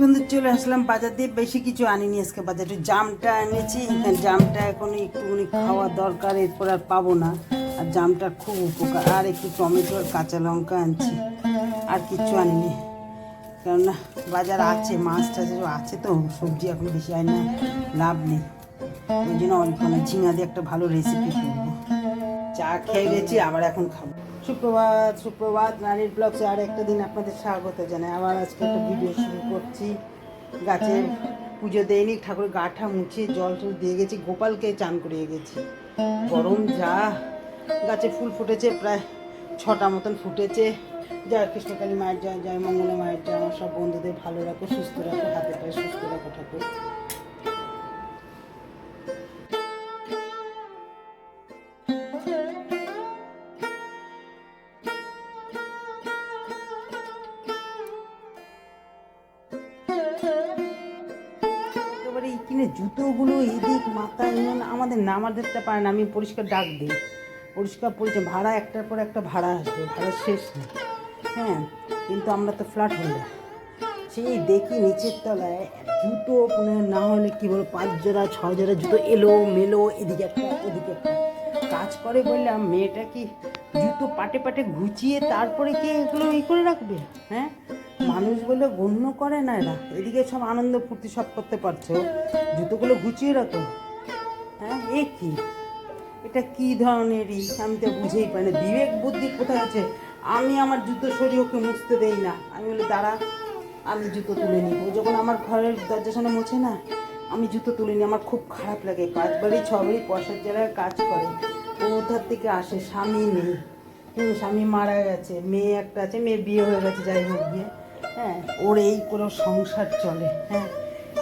বন্ধু, চলে আসলাম বাজার দিয়ে। বেশি কিছু আনিনি আজকে বাজার। একটু জামটা এনেছি। জামটা এখন একটুখানি খাওয়া দরকার, এরপর আর পাবো না। আর জামটা খুব উপকার। আর একটু টমেটো আর কাঁচা লঙ্কা আনছি। আর কিচ্ছু আনিনি। কেননা বাজার আছে, মাছ টাছ আছে তো, সবজি এখন বেশি হয় না, লাভ নেই। ওই জন্য অল্প না। ঝিঙা দিয়ে একটা ভালো রেসিপি করব। চা খেয়ে গেছি, আবার এখন খাব। সুপ্রভাত সুপ্রভাত, নারীর ব্লগসে আর একটা দিন আপনাদের স্বাগত জানাই। আবার আজকে একটা ভিডিও শুরু করছি। গাছে পুজো দেয়নি, ঠাকুরের গাঠা মুছিয়ে জল টল দিয়ে গেছি, গোপালকে চান করিয়ে গেছি। গরম যা, গাছে ফুল ফুটেছে, প্রায় ছটা মতন ফুটেছে। জয় কৃষ্ণকালী মায়ের জয় জয় মঙ্গলা মায়ের জয়। আমার সব বন্ধুদের ভালো রাখো, সুস্থ রাখো, হাতে পায়ে সুস্থ রাখো ঠাকুর। জুতোগুলো এদিক মাথা এমন আমাদের দেখতে পারে না, আমি পরিষ্কার ডাক দিই। পরিষ্কার পরিচয় ভাড়া একটার পর একটা ভাড়া আসবে, ভাড়া শেষ নেই। হ্যাঁ কিন্তু আমরা তো ফ্ল্যাট হোল্ডার সেই দেখি নিচের তলায় জুতো না হলে কী বলব, পাঁচ জোড়া, ছ জোড়া জুতো এলো, মেলো, এদিকে একটা, ওদিকে একটা। কাজ করে বললাম, মেয়েটা কি জুতো পাটে পাটে ঘুচিয়ে তারপরে কি এগুলো ই করে রাখবে? হ্যাঁ? মানুষ বলে গণ্য করে না এরা। এদিকে সব আনন্দ ফুর্তি সব করতে পারছ। জুতোগুলো গুছিয়ে রাখো। হ্যাঁ এ কি? এটা কি ধরনেরই আমি তো বুঝেই পাই না। বিবেক বুদ্ধি কোথায় আছে? আমি আমার জুতো সরিয়ে ওকে মুছতে দেই না। আমি বলি, দাঁড়া, আমি জুতো তুলে নিই ও যখন আমার ঘরের দরজার সামনে মোছে না, আমি জুতো তুলে নিই। আমার খুব খারাপ লাগে। পাঁচ বাড়ি ছ বাড়ি পয়সার জায়গায় কাজ করে। ও ওধার থেকে আসে, স্বামী নেই। স্বামী মারা গেছে, মেয়ে একটা আছে মেয়ে বিয়ে হয়ে গেছে, যাই হোক গিয়ে। হ্যাঁ। ওর এই করে সংসার চলে হ্যাঁ।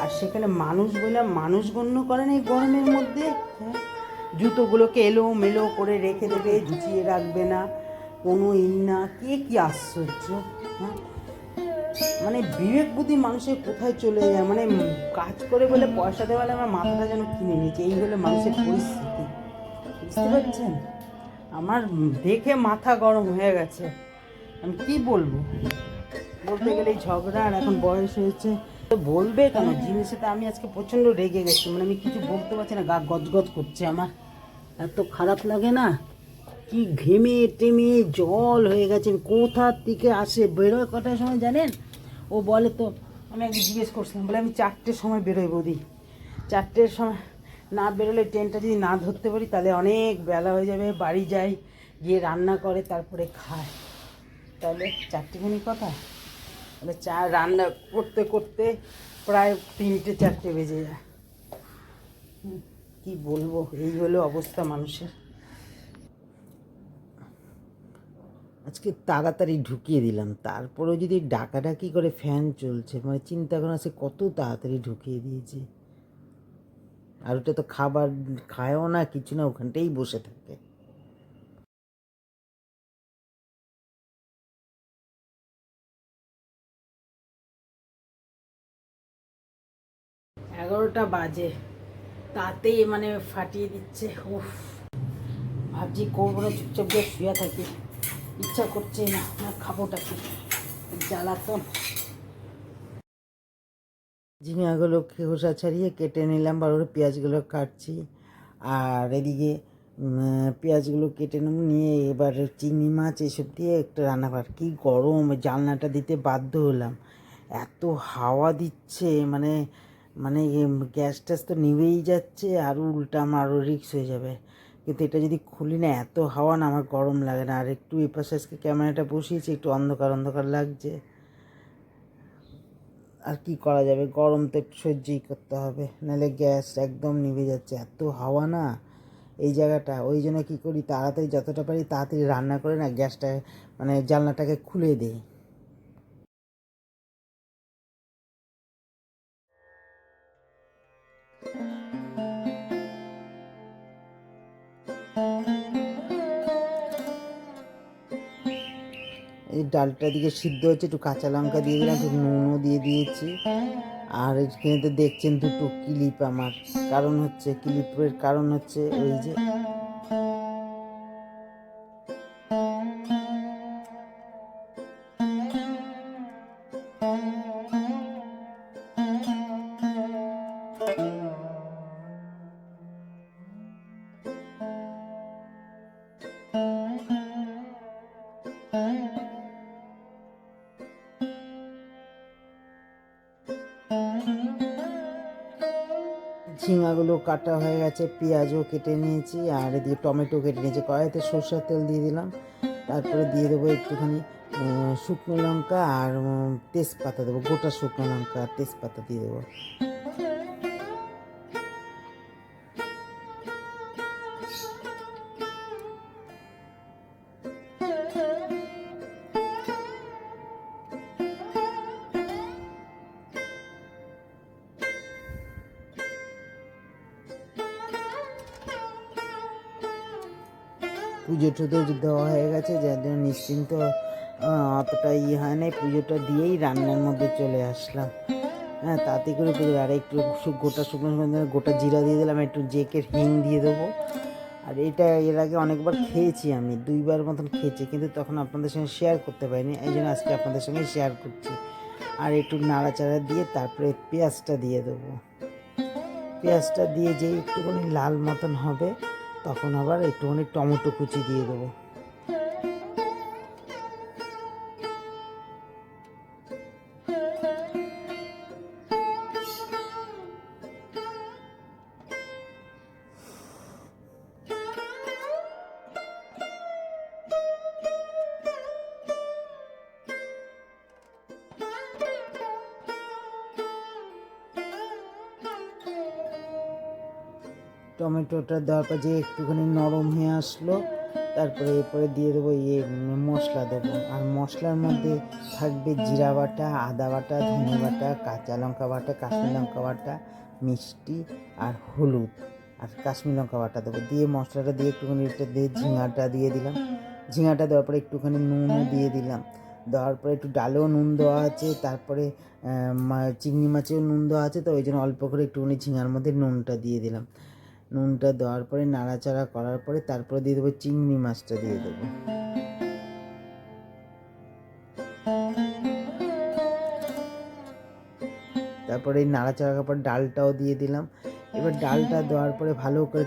আর সেখানে মানুষ বলে মানুষ গণ্য করেন এই গরমের মধ্যে হ্যাঁ। জুতোগুলোকে এলো মেলো করে রেখে দেবে ঝুঁচিয়ে রাখবে না, কোনো ই না। কে কি আশ্চর্য হ্যাঁ। মানে বিবেক বুদ্ধি মানুষের কোথায় চলে যায়? মানে কাজ করে বলে পয়সা দেওয়ালে আমার মাথাটা যেন কিনে নিয়েছে। এই হলো মানুষের পরিস্থিতি। বুঝতে পারছেন? আমার দেখে মাথা গরম হয়ে গেছে। আমি কি বলব? বলতে গেলে ঝগড়া আর এখন বয়স হয়েছে। তো বলবে কেন? জিনিসে তো আমি আজকে প্রচণ্ড রেগে গেছি। মানে আমি কিছু বলতে পারছি না, গা গজগজ করছে আমার। এত খারাপ লাগে না? কি ঘেমে টেমে জল হয়ে গেছে। কোথার থেকে আসে? বেরোয় কটার সময় জানেন? ও বলে তো, আমি আগে জিজ্ঞেস করছিলাম, বলে আমি চারটের সময় বেরোই বৌদি। চারটের সময় না বেরোলে ট্রেনটা যদি না ধরতে পারি, তাহলে অনেক বেলা হয়ে যাবে। বাড়ি যাই, গিয়ে রান্না করে, তারপরে খায় তাহলে চারটেখানি কথা? তাহলে চা রান্না করতে করতে প্রায় তিনটে, চারটে বেজে যায়। কি বলব? এই হলো অবস্থা মানুষের। আজকে তাড়াতাড়ি ঢুকিয়ে দিলাম। তারপরেও যদি ডাকাডাকি করে ফ্যান চলছে মানে চিন্তা করা সে কত তাড়াতাড়ি ঢুকিয়ে দিয়েছে। আর ওটা তো খাবার খায়ও না, কিছু না, ওখানটাই বসে থাকে। এগারোটা বাজে। তাতেই মানে ফাটিয়ে দিচ্ছে। উফ। ভাবছি করব না, চুপচাপ গিয়ে শুয়ে থাকি। ইচ্ছা করছে না না খাবোটা কি জ্বালাতন। ঝিঙাগুলো খোসা ছাড়িয়ে কেটে নিলাম, বা ওর পেঁয়াজগুলো কাটছি। আর এদিকে পেঁয়াজগুলো কেটে নেব, নিয়ে এবার চিংড়ি মাছ এসব দিয়ে একটা রান্না কর কী গরম, জানলাটা দিতে বাধ্য হলাম। এত হাওয়া দিচ্ছে মানে মানে গ্যাস ট্যাস তো নিভেই যাচ্ছে, আর উল্টা আমার আরও রিক্স হয়ে যাবে। কিন্তু এটা যদি খুলি না, এত হাওয়া না, আমার গরম লাগে না। আর একটু এপাশে আজকে ক্যামেরাটা বসিয়েছি, একটু অন্ধকার অন্ধকার লাগছে। আর কি করা যাবে? গরম তো একটু সহ্যই করতে হবে। নাহলে গ্যাস একদম নিভে যাচ্ছে। এত হাওয়া না, এই জায়গাটা। ওই জন্য কী করি? তাড়াতাড়ি যতটা পারি, তাড়াতাড়ি রান্না করে না গ্যাসটা মানে জানলাটাকে খুলে দিই। এই ডালটা দিকে সিদ্ধ হচ্ছে একটু কাঁচা লঙ্কা দিয়ে দিলাম, একটু নুনও দিয়ে দিয়েছি। আর এখানে তো দেখছেন দুটো কিলিপ আমার। কারণ হচ্ছে, ক্লিপের কারণ হচ্ছে ওই যে ঝিঙাগুলো কাটা হয়ে গেছে, পেঁয়াজও কেটে নিয়েছি, আর দিয়ে টমেটো কেটে নিয়েছি। কড়াইতে সরষের তেল দিয়ে দিলাম, তারপরে দিয়ে দেবো একটুখানি শুকনো লঙ্কা আর তেজপাতা দেবো, গোটা শুকনো লঙ্কা আর তেজপাতা দিয়ে দেবো। পুজো টুজো দেওয়া হয়ে গেছে, যার জন্য নিশ্চিন্ত অতটা ইয়ে হয় নাই। পুজোটা দিয়েই রান্নার মধ্যে চলে আসলাম। হ্যাঁ তাতে করে পুজো আর একটু গোটা শুকনো শুকনো, গোটা জিরা দিয়ে দিলাম, একটু জেকের হিং দিয়ে দেবো। আর এটা এর আগে অনেকবার খেয়েছি আমি, দুইবার মতন খেয়েছি, কিন্তু তখন আপনাদের সঙ্গে শেয়ার করতে পারিনি, এই জন্য আজকে আপনাদের সঙ্গে শেয়ার করছি। আর একটু নাড়াচাড়া দিয়ে তারপরে পেঁয়াজটা দিয়ে দেবো। পেঁয়াজটা দিয়ে যেই একটুখানি লাল মতন হবে তখন আবার একটুখানি টমেটো কুচি দিয়ে দেবো। টমেটোটা দেওয়ার পর যে একটুখানি নরম হয়ে আসলো, তারপরে এরপরে দিয়ে দেবো ইয়ে মশলা দেবো। আর মশলার মধ্যে থাকবে জিরা বাটা, আদা বাটা, ধনে বাটা, কাঁচা লঙ্কা বাটা, কাশ্মীর লঙ্কা বাটা, মিষ্টি আর হলুদ। আর কাশ্মীর লঙ্কা বাটা দেবো। দিয়ে মশলাটা দিয়ে একটুখানি এটা দিয়ে ঝিঙাটা দিয়ে দিলাম। ঝিঙাটা দেওয়ার পরে একটুখানি নুনও দিয়ে দিলাম। দেওয়ার পরে একটু ডালেও নুন দেওয়া আছে, তারপরে চিংড়ি মাছেও নুন দেওয়া আছে, তো ওই জন্য অল্প করে একটুখানি ঝিঙার মধ্যে নুনটা দিয়ে দিলাম। নুনটা দেওয়ার পরে, নাড়াচাড়া করার পরে, তারপরে দিয়ে দেবো চিংড়ি মাছটা দিয়ে দেবো। তারপরে এই নাড়াচাড়া করার পর ডালটাও দিয়ে দিলাম। এবার ডালটা দেওয়ার পরে ভালো করে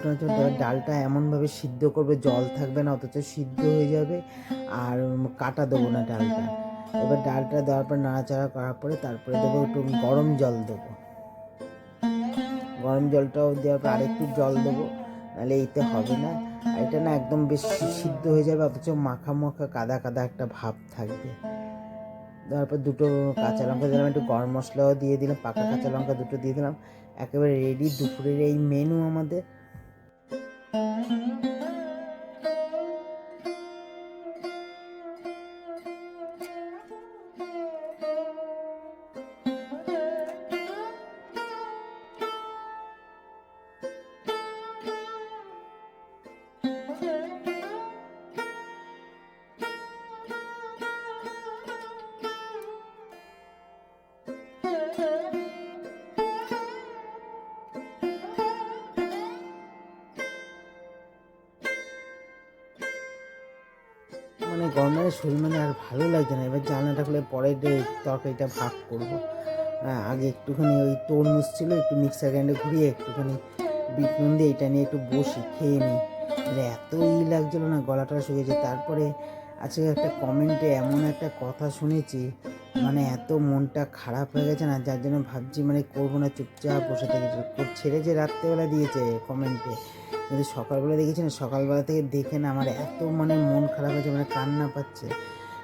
ডালটা এমনভাবে সিদ্ধ করবে, জল থাকবে না, অথচ সিদ্ধ হয়ে যাবে। আর কাটা দেবো না ডালটা। এবার ডালটা দেওয়ার পর নাড়াচাড়া করার পরে, তারপরে দেবো একটু গরম জল দেবো। গরম জলটাও দেওয়ার পর আরেকটু জল দেবো, নাহলে এইতে হবে না। এটা না একদম বেশ সিদ্ধ হয়ে যাবে, অথচ মাখা মাখা কাদা কাদা একটা ভাব থাকবে। তারপর পর দুটো কাঁচা লঙ্কা দিলাম, একটু গরম মশলাও দিয়ে দিলাম, পাকা কাঁচা লঙ্কা দুটো দিয়ে দিলাম। একেবারে রেডি দুপুরের এই মেনু আমাদের। গরমের শরীর মানে আর ভালো লাগছে না। এবার জানলাটা খুলে পরে তরকারিটা ভাগ করব। হ্যাঁ, আগে একটুখানি ওই তরমুজ ছিল একটু মিক্সার গ্রাইন্ডে ঘুরিয়ে একটুখানি বিট দিয়ে এটা নিয়ে একটু বসি খেয়ে নিই। এত ই লাগছিল না গলাটা শুকিয়েছে তারপরে আজকে একটা কমেন্টে এমন একটা কথা শুনেছি মানে এত মনটা খারাপ হয়ে গেছে না যার জন্য ভাবছি মানে করব না চুপচাপ বসে থেকেছি ছেড়ে যে রাত্রেবেলা দিয়েছে কমেন্টে কিন্তু সকালবেলা দেখেছি না, সকালবেলা থেকে দেখে না আমার এত মানে মন খারাপ হয়েছে মানে কান্না পাচ্ছে।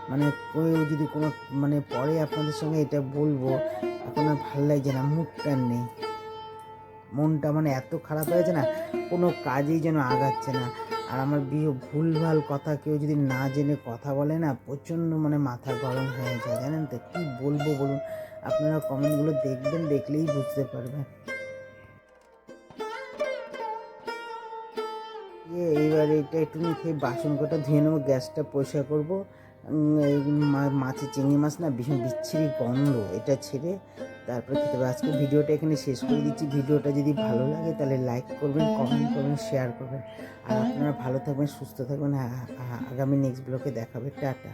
মানে কেউ যদি কোনো মানে পরে আপনাদের সঙ্গে এটা বলব, এখন আর ভালো লাগছে না মুডটা নেই। মনটা মানে এত খারাপ হয়েছে না, কোনো কাজেই যেন আগাচ্ছে না। আর আমার বিয়ে ভুলভাল কথা কেউ যদি না জেনে কথা বলে না, প্রচণ্ড মানে মাথা গরম হয়ে যায়, জানেন তো? কী বলব বলুন? আপনারা কমেন্টগুলো দেখবেন, দেখলেই বুঝতে পারবেন। এইবার এটা একটু খেয়ে বাসন কটা ধুয়ে নেব, গ্যাসটা পরিষ্কার করব। মাছে চিংড়ি মাছ না ভীষণ বিচ্ছিরি গন্ধ, এটা ছেড়ে তারপরে খেতে হবে। আজকে ভিডিওটা এখানে শেষ করে দিচ্ছি। ভিডিওটা যদি ভালো লাগে তাহলে লাইক করবেন, কমেন্ট করবেন, শেয়ার করবেন। আর আপনারা ভালো থাকবেন, সুস্থ থাকবেন। আ- আগামী নেক্সট ব্লকে দেখাবে। টাটা।